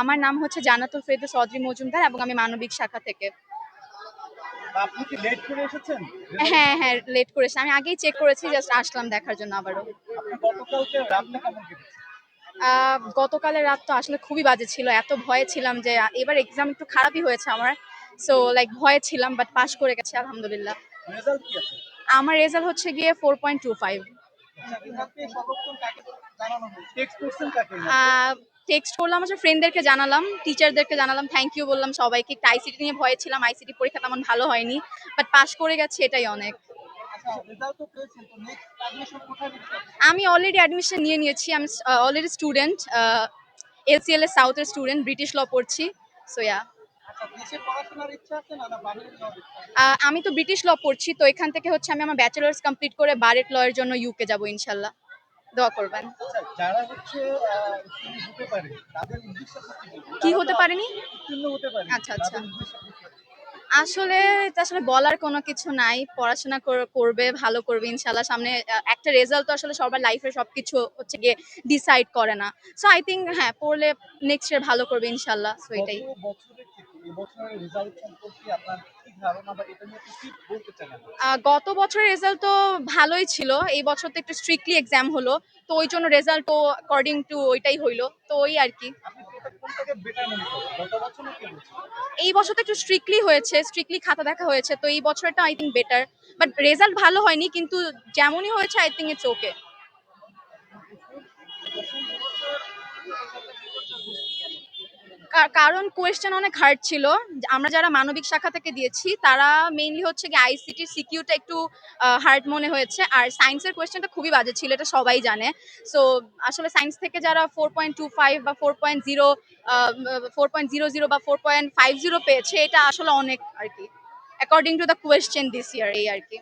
আমার নাম হচ্ছে জানাতুল ফেরদৌস অদ্রি মজুমদার এবং আমি মানবিক শাখা থেকে। আপনি কি লেট করে এসেছেন? হ্যাঁ হ্যাঁ লেট করেছি আমি আগেই চেক করেছি জাস্ট আসলাম দেখার জন্য আবারও। গতকালকে রাতটা কেমন কেটেছে আহ, গতকালের রাত তো আসলে খুবই বাজে ছিল। এত ভয়ে ছিলাম যে এবার এক্সাম একটু খারাপই হয়েছে আমার। সো লাইক ভয়ে ছিলাম বাট পাস করে গেছে আলহামদুলিল্লাহ। আমার রেজাল্ট হচ্ছে গিয়ে four point two five text করলাম হচ্ছে ফ্রেন্ডদেরকে জানালাম টিচারদেরকে জানালাম থ্যাংক ইউ বললাম সবাইকে। একটা আইসিটি নিয়ে ভয়ে ছিলাম আইসিটি পরীক্ষা তেমন ভালো হয়নি বাট পাস করে গেছে এটাই অনেক। আচ্ছা? আমি অলরেডি অ্যাডমিশন নিয়ে নিয়েছি আমি অলরেডি স্টুডেন্ট এলসিএল এর সাউথের স্টুডেন্ট ব্রিটিশ ল পড়ছি সো ইয়া আচ্ছা আছে? আমি তো ব্রিটিশ ল পড়ছি তো এখান থেকে হচ্ছে আমি আমার ব্যাচেলার্স কমপ্লিট করে বারেট লয়ের জন্য ইউকে যাব ইনশাল্লাহ। দোয়া করবেন। আচ্ছা যারা হচ্ছে হতে পারে তাদের কি হতে পারেনি? হতে পারে আচ্ছা, আচ্ছা। আসলে আসলে বলার কোনো কিছু নাই। পড়াশোনা কর- করবে ভালো করবে ইনশাল্লাহ সামনে একটা রেজাল্ট তো আসলে সবার লাইফে সবকিছু হচ্ছে গিয়ে ডিসাইড করে না। সো আই থিঙ্ক হ্যাঁ পড়লে নেক্সট ইয়ার ভালো করবে ইনশাল্লাহ সো এটাই। বছরের রেজাল্ট সম্পর্কে আপনার গত বছরের রেজাল্ট তো ভালোই ছিল। এই বছর তো একটু স্ট্রিক্টলি এক্সাম হলো। তো ওই জন্য রেজাল্ট তো অ্যাকর্ডিং টু ওইটাই হইল। তো ওই আর কি? এই বছর তো একটু স্ট্রিক্টলি হয়েছে স্ট্রিক্টলি খাতা দেখা হয়েছে। তো এই বছরটা I think better but result ভালো হয়নি কিন্তু যেমনই হয়েছে আই থিঙ্ক ইটস ওকে কারণ কোয়েশ্চেন অনেক হার্ড ছিল। আমরা যারা মানবিক শাখা থেকে দিয়েছি, তারা মেইনলি হচ্ছে কি আইসিটি সিকিউটা একটু হার্ড মনে হয়েছে। আর সায়েন্সের কোয়েশ্চেনটা খুবই বাজে ছিল, এটা সবাই জানে। সো আসলে সায়েন্স থেকে যারা ফোর পয়েন্ট টু ফাইভ বা four point zero four point zero zero বা ফোর পয়েন্ট ফাইভ জিরো পেয়েছে, এটা আসলে অনেক আর কি। According to the question this year এই আর কি.